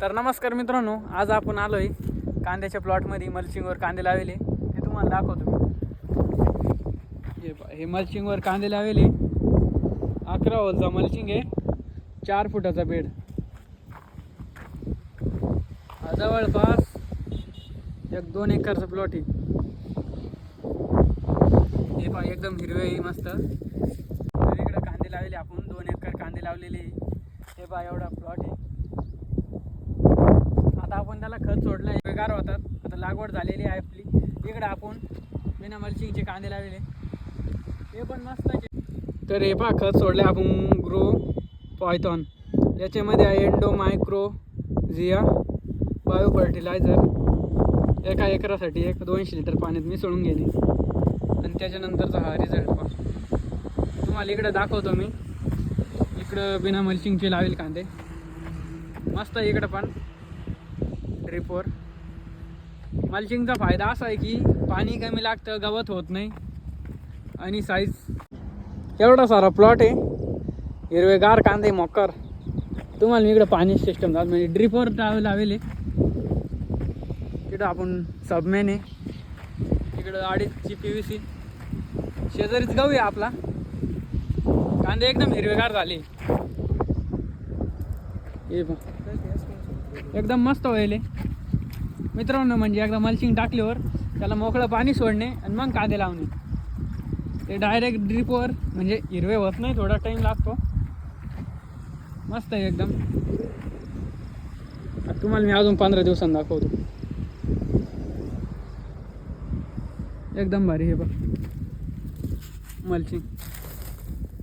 तर नमस्कार मित्रांनो आज आपण आलो आहे कांद्याच्या प्लॉटमध्ये मल्चिंगवर कांदे लावले. ते तुम्हाला दाखवतो हे पहा, हे मल्चिंगवर कांदे लावले. अकरा होलचा मल्चिंग आहे. चार फुटाचा बेड. जवळपास एक दोन एकरचा प्लॉट आहे. हे पहा एकदम हिरवे मस्त. तर कांदे लावले आपण. दोन एकर कांदे लावलेले. हे पहा एवढा प्लॉट आहे आता आपण त्याला खत सोडला आहे. होतात. आता लागवड झालेली आहे आपली. इकडे आपण बिना मल्चिंगचे कांदे लावलेले. हे पण मस्त आहे. तर हे पहा खत सोडले आपण ग्रो पॉयथॉन. याच्यामध्ये आहे endo micro Zia bio fertiliser एका एकरासाठी एक दोनशे लिटर पाण्यात मिसळून गेली. आणि त्याच्यानंतरचा हा रिझल्ट पहा. तुम्हाला इकडं दाखवतो मी. इकडं बिना मल्चिंगचे लावेल कांदे. मस्त आहे इकडं पण. ड्रिपवर मल्चिंगचा फायदा असा आहे की पाणी कमी लागतं गवत होत नाही आणि साईज एवढा सारा प्लॉट आहे. हिरवेगार कांदे मकर. तुम्हाला मी इकडं पाणी सिस्टम दाखवतो. म्हणजे ड्रिपवर लाव लावेले. इकडं आपण सबमेन आहे. इकडं अडीचची पी व्ही सी शेजारीच गहू आहे आपला. कांदे एकदम हिरवेगार झाले. हे एकदम मस्त होईल हे. मित्रांनो म्हणजे एकदा मल्चिंग टाकल्यावर त्याला मोकळं पाणी सोडणे आणि मग कांदे लावणे. ते डायरेक्ट ड्रिपवर म्हणजे हिरवे होत नाही थोडा टाईम लागतो. मस्त आहे एकदम. तुम्हाला मी अजून पंधरा दिवसांनी दाखवतो. एकदम भारी हे बघ. मल्चिंग.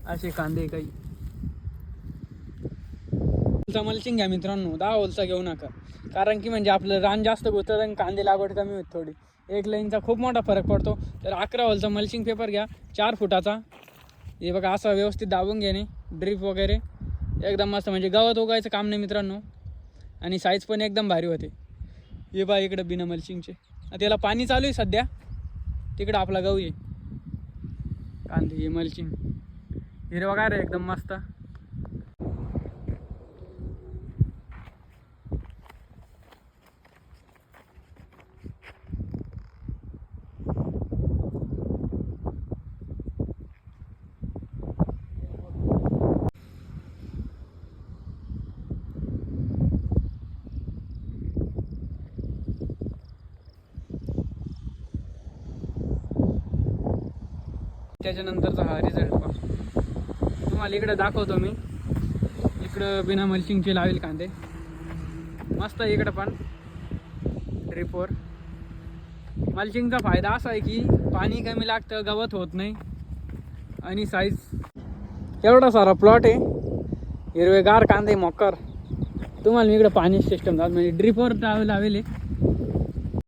असे कांदे काही. होलचा मल्चिंग घ्या मित्रांनो दहा होलचा घेऊ नका. कारण की म्हणजे आपलं रान जास्त गुतत आणि कांदे लागवड कमी होत थोडी. एक लाईनचा खूप मोठा फरक पडतो. तर अकरा होलचा मल्चिंग पेपर घ्या चार फुटाचा. हे बघा असा व्यवस्थित दाबून घेणे ड्रीप वगैरे. एकदम मस्त म्हणजे गवत उगायचं काम नाही मित्रांनो. आणि साईज पण एकदम भारी होते. हे बा इकडं बिना मल्चिंगचे. त्याला पाणी चालू आहे सध्या. तिकडं आपला गहू आहे. कांदे हे मल्चिंग. हिरवा काय रे एकदम मस्त. त्याच्यानंतरचा हा रिझल्ट पहा. तुम्हाला इकडं दाखवतो मी. इकडं बिना मल्चिंगचे लावेल कांदे. मस्त आहे इकडं पण. ड्रिपवर मल्चिंगचा फायदा असा आहे की पाणी कमी लागतं गवत होत नाही. आणि साईज एवढा सारा प्लॉट आहे. हिरवेगार कांदे मकर. तुम्हाला मी इकडं पाणी सिस्टम दाखवतो. म्हणजे ड्रिपवर लावे लावेल आहे.